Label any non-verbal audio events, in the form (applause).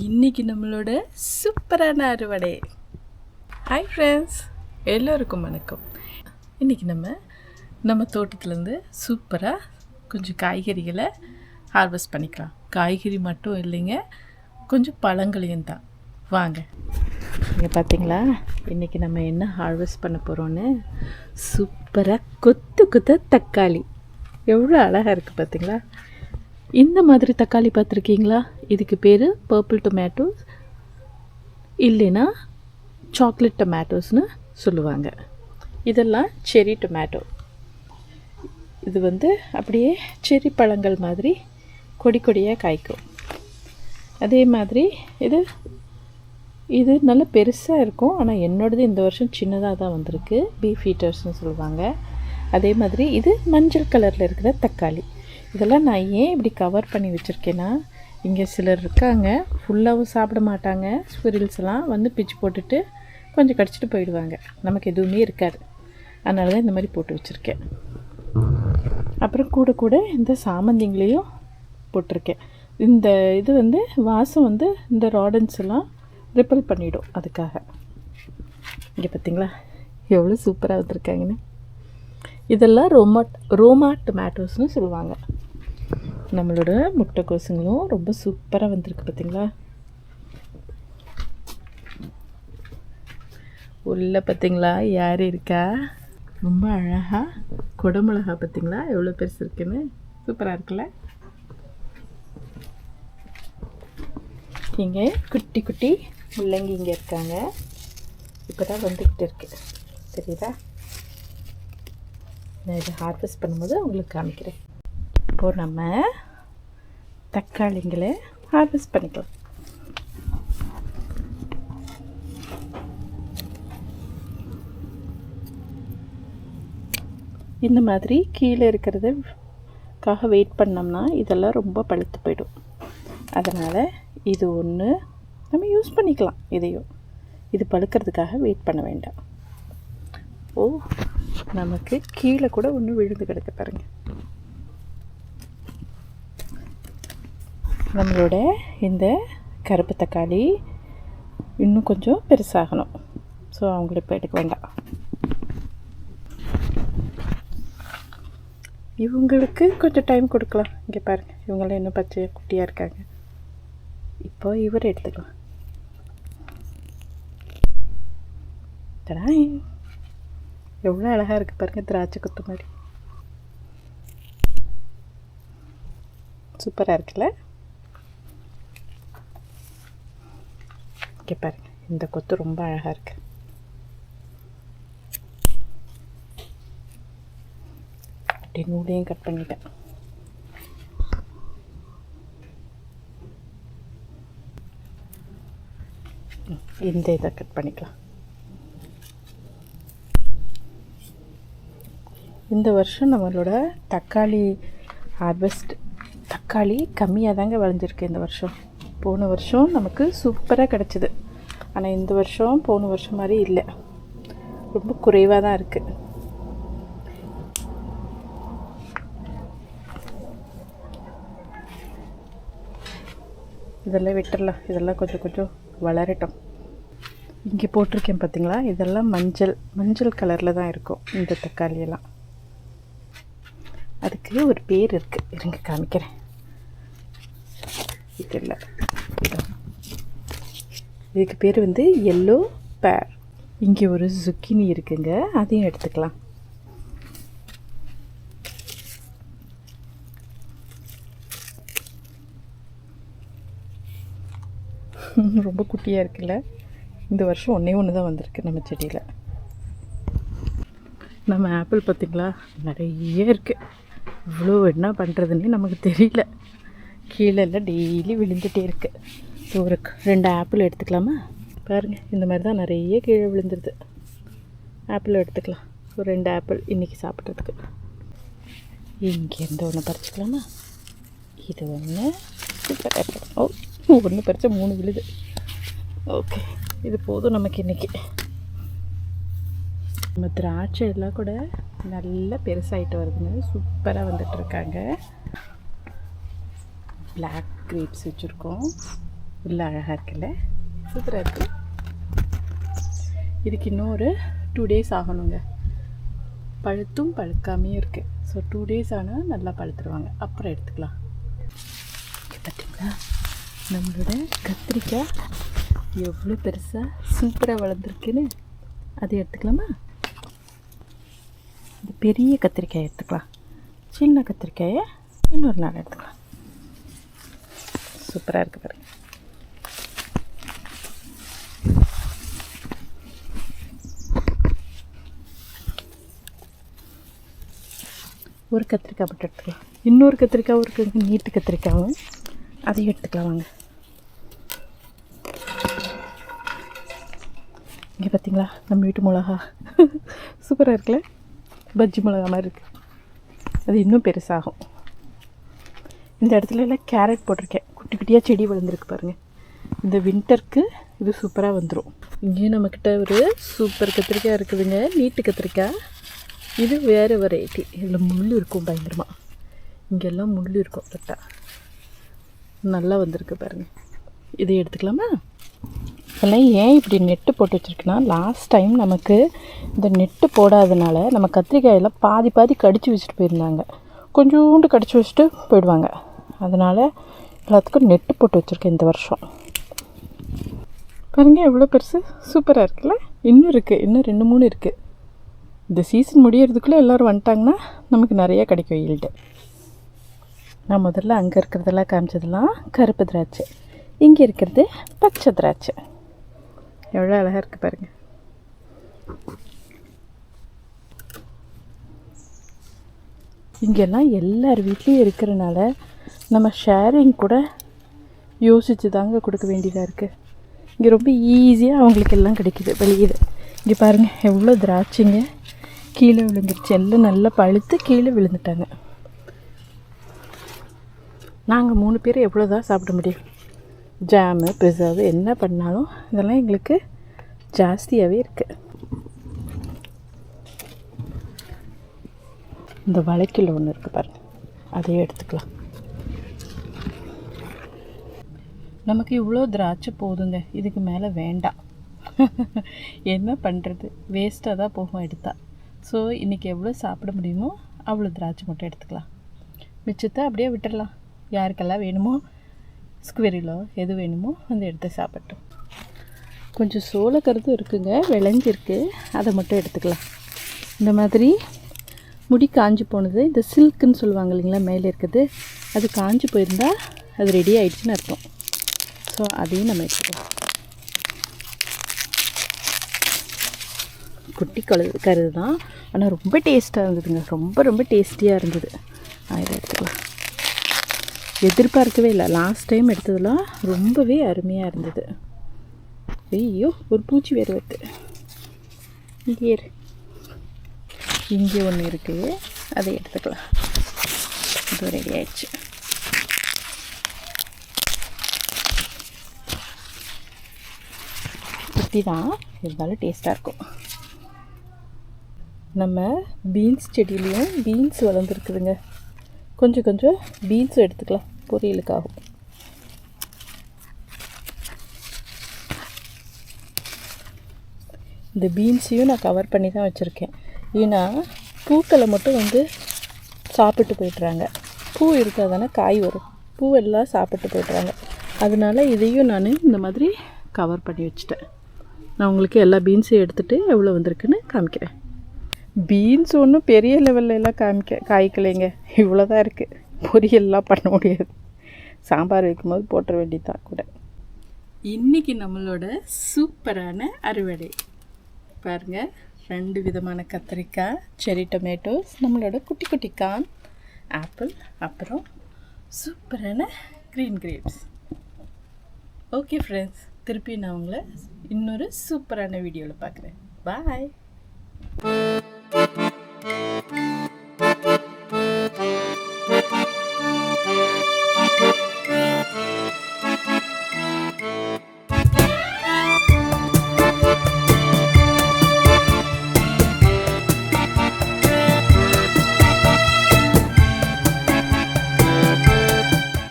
இன்னைக்கு நம்மளோட சூப்பரான அறுவடை. ஹாய் ஃப்ரெண்ட்ஸ் எல்லோருக்கும் வணக்கம். இன்றைக்கி நம்ம நம்ம தோட்டத்துலேருந்து சூப்பராக கொஞ்சம் காய்கறிகளை ஹார்வெஸ்ட் பண்ணிக்கலாம். காய்கறி மட்டும் இல்லைங்க கொஞ்சம் பழங்களையும் தான். வாங்க. நீங்கள் பார்த்தீங்களா இன்றைக்கி நம்ம என்ன ஹார்வெஸ்ட் பண்ண போகிறோன்னு சூப்பராக கொத்து கொத்த தக்காளி. எவ்வளோ அழகாக இருக்குது பார்த்தீங்களா இந்த மாதிரி தக்காளி பார்த்துருக்கீங்களா? இதுக்கு பேர் பர்பிள் டொமேட்டோஸ் இல்லைன்னா சாக்லேட் டொமேட்டோஸ்னு சொல்லுவாங்க. இதெல்லாம் செரி டொமேட்டோ இது வந்து அப்படியே செரி பழங்கள் மாதிரி கொடி கொடியாக காய்க்கும். அதே மாதிரி இது இது நல்ல பெருசாக இருக்கும். ஆனால் என்னோடது இந்த வருஷம் சின்னதாக தான் வந்திருக்கு. பீஃப் ஹீட்டர்ஸ்னு சொல்லுவாங்க. அதே மாதிரி இது மஞ்சள் கலரில் இருக்கிற தக்காளி. இதெல்லாம் நான் ஏன் இப்படி கவர் பண்ணி வச்சுருக்கேன்னா இங்கே சிலர் இருக்காங்க ஃபுல்லாகவும் சாப்பிட மாட்டாங்க ஸ்பிரில்ஸ் எல்லாம் வந்து பிச்சு போட்டுட்டு கொஞ்சம் கடிச்சிட்டு போயிடுவாங்க. நமக்கு எதுவுமே இருக்காது. அதனால தான் இந்த மாதிரி போட்டு வச்சுருக்கேன். அப்புறம் கூட கூட இந்த சாமந்திங்களையும் போட்டிருக்கேன். இந்த இது வந்து வாசம் வந்து இந்த ராடன்ஸ் எல்லாம் ரிப்பல் பண்ணிவிடும் அதுக்காக. இங்கே பார்த்தீங்களா எவ்வளோ சூப்பராக வந்திருக்காங்கன்னு. இதெல்லாம் ரோமாட் ரோமா டொமேட்டோஸ்னு சொல்லுவாங்க. நம்மளோட முட்டைக்கோசுங்களும் ரொம்ப சூப்பராக வந்திருக்கு பார்த்தீங்களா உள்ளே பார்த்தீங்களா யார் இருக்கா? ரொம்ப அழகாக குடமிளகா பார்த்தீங்களா எவ்வளோ பெருசு இருக்குன்னு. சூப்பராக இருக்குல்ல? இங்கே குட்டி குட்டி முள்ளங்கி இங்கே இருக்காங்க. இப்போ தான் வந்துக்கிட்டு இருக்கு. தெரியுதா நான் இதை ஹார்வெஸ்ட் பண்ணும்போது உங்களுக்கு காமிக்கிறேன். இப்போது நம்ம தக்காளிங்களை ஹார்வெஸ்ட் பண்ணிக்கலாம். இந்த மாதிரி கீழே இருக்கிறதுக்காக வெயிட் பண்ணோம்னா இதெல்லாம் ரொம்ப பழுத்து போயிடும். அதனால் இது ஒன்று நம்ம யூஸ் பண்ணிக்கலாம் இதையும். இது பழுக்கிறதுக்காக வெயிட் பண்ண வேண்டாம். ஓ நமக்கு கீழே கூட ஒன்று விழுந்து கிடக்க பாருங்கள் நம்மளோட இந்த கருப்பு தக்காளி இன்னும் கொஞ்சம் பெருசாகணும். ஸோ அவங்கள இப்போ எடுக்க வேண்டாம். இவங்களுக்கு கொஞ்சம் டைம் கொடுக்கலாம். இங்கே பாருங்கள் இவங்களாம் இன்னும் பச்சை குட்டியாக இருக்காங்க. இப்போ இவர் எடுத்துக்கலாம். தடாய் எவ்வளோ அழகாக இருக்குது பாருங்கள் திராட்சை கொத்து மாதிரி. சூப்பராக இருக்குல்ல? இங்கே பாருங்க. இந்த கொத்து ரொம்ப அழகாக இருக்கு. அப்படியே நூலையும் கட் பண்ணிட்டேன். இந்த இதை கட் பண்ணிக்கலாம். இந்த வருஷம் நம்மளோட தக்காளி ஹார்வெஸ்ட் தக்காளி கம்மியாக தாங்க விளைஞ்சிருக்கு இந்த வருஷம். போன வருஷம் நமக்கு சூப்பராக கிடச்சிது. ஆனால் இந்த வருஷம் போன வருஷம் மாதிரி இல்லை. ரொம்ப குறைவாக தான் இருக்குது இதெல்லாம் விட்டுறலாம். இதெல்லாம் கொஞ்சம் கொஞ்சம் வளரட்டும். இங்கே போட்டிருக்கேன் பார்த்தீங்களா இதெல்லாம் மஞ்சள். மஞ்சள் கலரில் தான் இருக்கும். இந்த தக்காளியெல்லாம் அதுக்கு ஒரு பேர் இருக்குது இருங்க காமிக்கிறேன். இது இல்லை. இதுக்கு பேர் வந்து எல்லோ பேர் இங்கே ஒரு சுக்கினி இருக்குங்க. அதையும் எடுத்துக்கலாம். (laughs) ரொம்ப குட்டியாக இருக்குல்ல. இந்த வருஷம் ஒன்றே ஒன்று தான் வந்திருக்கு நம்ம செடியில். நம்ம ஆப்பிள் பார்த்திங்களா நிறைய இருக்குது இவ்வளோ என்ன பண்ணுறதுன்னே நமக்கு தெரியல. கீழே எல்லாம் டெய்லி விழுந்துகிட்டே இருக்குது ஸோ ஒரு ரெண்டு ஆப்பிள் எடுத்துக்கலாமா? பாருங்கள் இந்த மாதிரி தான் நிறைய கீழே விழுந்துருது. ஆப்பிள் எடுத்துக்கலாம். ஒரு ரெண்டு ஆப்பிள் இன்றைக்கி சாப்பிட்றதுக்கு. இங்கேருந்து ஒன்று பறிச்சிக்கலாமா? இது ஒன்று சூப்பர் ஓ ஒன்று பறித்தா மூணு விழுது. ஓகே இது போதும் நமக்கு இன்றைக்கி நம்ம திராட்சை எல்லாம் கூட நல்லா பெருசாகிட்டு வருதுங்க. சூப்பராக வந்துட்டு இருக்காங்க. பிளாக் கிரேப்ஸ் வச்சுருக்கோம். உள்ள அழகாக இருக்குல்ல? சூப்பராக இருக்கு. இதுக்கு இன்னும் ஒரு டூ டேஸ் ஆகணுங்க. பழுத்தும் பழுக்காமையும் இருக்குது ஸோ டூ டேஸ் ஆனால் நல்லா பழுத்துருவாங்க. அப்புறம் எடுத்துக்கலாம். பார்த்தீங்களா நம்மளோட கத்திரிக்காய் எவ்வளோ பெருசாக சூப்பராக வளர்ந்துருக்குன்னு? அதை எடுத்துக்கலாமா? இந்த பெரிய கத்திரிக்காய் எடுத்துக்கலாம். சின்ன கத்திரிக்காயை இன்னொரு நாள் எடுத்துக்கலாம். சூப்பராக இருக்குது பாருங்க. ஒரு கத்திரிக்காய் மட்டும் எடுத்துக்கலாம். இன்னொரு கத்திரிக்காய் ஒரு நீட்டு கத்திரிக்காவும். அதையும் எடுத்துக்கலாம் வாங்க. இங்கே பார்த்தீங்களா நம்ம வீட்டு மிளகா. (laughs) சூப்பராக இருக்குல்ல? பஜ்ஜி மிளகா மாதிரி இருக்குது அது இன்னும் பெருசாகும். இந்த இடத்துல எல்லாம் கேரட் போட்டிருக்கேன். குட்டி குட்டியாக செடி வளர்ந்துருக்கு பாருங்கள் இந்த வின்டருக்கு இது சூப்பராக வந்துடும் இங்கேயும் நம்மக்கிட்ட ஒரு சூப்பர் கத்திரிக்காய் இருக்குதுங்க. நீட்டு கத்திரிக்காய். இது வேறு வெரைட்டி இதில் முள் இருக்கும் பயங்கரமாக இங்கெல்லாம் முள் இருக்கும் கரெக்டாக நல்லா வந்திருக்கு பாருங்கள் இதை எடுத்துக்கலாமா? இதெல்லாம் ஏன் இப்படி நெட்டு போட்டு வச்சுருக்குன்னா லாஸ்ட் டைம் நமக்கு இந்த நெட்டு போடாதனால நம்ம கத்திரிக்காயெல்லாம் பாதி பாதி கடிச்சு வச்சுட்டு போயிருந்தாங்க. கொஞ்சோண்டு கடிச்சு வச்சுட்டு போயிடுவாங்க. அதனால் எல்லாத்துக்கும் நெட்டு போட்டு வச்சுருக்கேன் இந்த வருஷம். பாருங்கள் எவ்வளோ பெருசு. சூப்பராக இருக்குல்ல? இன்னும் இருக்குது இன்னும் ரெண்டு மூணு இருக்குது இந்த சீசன் முடியறதுக்குள்ளே எல்லோரும் வந்துட்டாங்கன்னா நமக்கு நிறைய கிடைக்கும் ஈல்டு நான் முதல்ல அங்கே இருக்கிறதெல்லாம் காமிச்சதெல்லாம் கருப்பு திராட்சை. இங்கே இருக்கிறது பச்சை திராட்சை. எவ்வளோ அழகாக இருக்குது பாருங்கள் இங்கெல்லாம் எல்லார் வீட்லேயும் இருக்கிறனால நம்ம ஷேரிங் கூட யோசித்து தாங்க கொடுக்க வேண்டியதாக இருக்குது இங்கே ரொம்ப ஈஸியாக அவங்களுக்கு எல்லாம் கிடைக்குது வெளியில். இங்கே பாருங்கள் எவ்வளோ திராட்சைங்க. கீழே விழுந்துருச்சு. எல்லாம் நல்லா பழுத்து கீழே விழுந்துட்டாங்க. நாங்கள் மூணு பேர் எவ்வளோ தான் சாப்பிட முடியும்? ஜாமு ப்ரிசர்வு என்ன பண்ணாலும் இதெல்லாம் எங்களுக்கு ஜாஸ்தியாகவே இருக்குது இந்த வளைக்கில் ஒன்று இருக்குது பாருங்கள் அதையும் எடுத்துக்கலாம். நமக்கு இவ்வளோ திராட்சை போதுங்க. இதுக்கு மேலே வேண்டாம் என்ன பண்ணுறது வேஸ்ட்டாக தான் போகும் எடுத்தால் ஸோ இன்றைக்கி எவ்வளோ சாப்பிட முடியுமோ அவ்வளோ திராட்சை மட்டும் எடுத்துக்கலாம். மிச்சத்தை அப்படியே விட்டுடலாம் யாருக்கெல்லாம் வேணுமோ ஸ்குவெரிலோ எது வேணுமோ வந்து எடுத்து சாப்பிட்டோம் கொஞ்சம் சோளக்கருதும் இருக்குங்க. விளைஞ்சிருக்கு. அதை மட்டும் எடுத்துக்கலாம். இந்த மாதிரி முடி காஞ்சி போனது. இந்த சில்க்குன்னு சொல்லுவாங்க இல்லைங்களா மேலே இருக்குது. அது காஞ்சி போயிருந்தால் அது ரெடி ஆகிடுச்சின்னு அர்த்தம். ஸோ அதையும் நம்ம எடுத்துக்கலாம் குட்டி கழு கருது தான் ஆனால் ரொம்ப டேஸ்ட்டாக இருந்ததுங்க. ரொம்ப ரொம்ப டேஸ்டியாக இருந்தது. ஆயிரம் எடுத்துக்கலாம். எதிர்பார்க்கவே இல்லை. லாஸ்ட் டைம் எடுத்ததெல்லாம் ரொம்பவே அருமையாக இருந்தது. ஐயோ ஒரு பூச்சி வேறு வருது. இங்கே இங்கே ஒன்று இருக்குது அதை எடுத்துக்கலாம். இது ரெடி ஆயிடுச்சு. குட்டி தான் இருந்தாலும் டேஸ்ட்டாக இருக்கும். நம்ம பீன்ஸ் செடியிலையும் பீன்ஸ் வளர்ந்துருக்குதுங்க. கொஞ்சம் கொஞ்சம் பீன்ஸும் எடுத்துக்கலாம். பொரியலுக்காகும் இந்த பீன்ஸையும் நான் கவர் பண்ணி தான் வச்சுருக்கேன். ஏன்னா பூக்களை மட்டும் வந்து சாப்பிட்டு போய்ட்றாங்க. பூ இருந்தால் தானே காய் வரும். பூவெல்லாம் சாப்பிட்டு போயிடுறாங்க. அதனால் இதையும் நான் இந்த மாதிரி கவர் பண்ணி வச்சுட்டேன். நான் உங்களுக்கு எல்லா பீன்ஸையும் எடுத்துகிட்டு எவ்வளோ வந்திருக்குன்னு காமிக்கிறேன். பீன்ஸ் ஒன்றும் பெரிய லெவல்ல எல்லாம் காமிக்க காய்க்கலைங்க. இவ்வளோ தான் இருக்குது பொரியல்லாம் பண்ண முடியாது. சாம்பார் வைக்கும்போது போட்டுற வேண்டியது கூட. இன்றைக்கி நம்மளோட சூப்பரான அறுவடை. பாருங்கள் ரெண்டு விதமான கத்திரிக்காய் செரி டொமேட்டோஸ் நம்மளோட குட்டி குட்டி கான் ஆப்பிள் அப்புறம் சூப்பரான க்ரீன் கிரேப்ஸ் ஓகே ஃப்ரெண்ட்ஸ் திருப்பி நான் உங்களை இன்னொரு சூப்பரான வீடியோவில் பார்க்குறேன். பாய்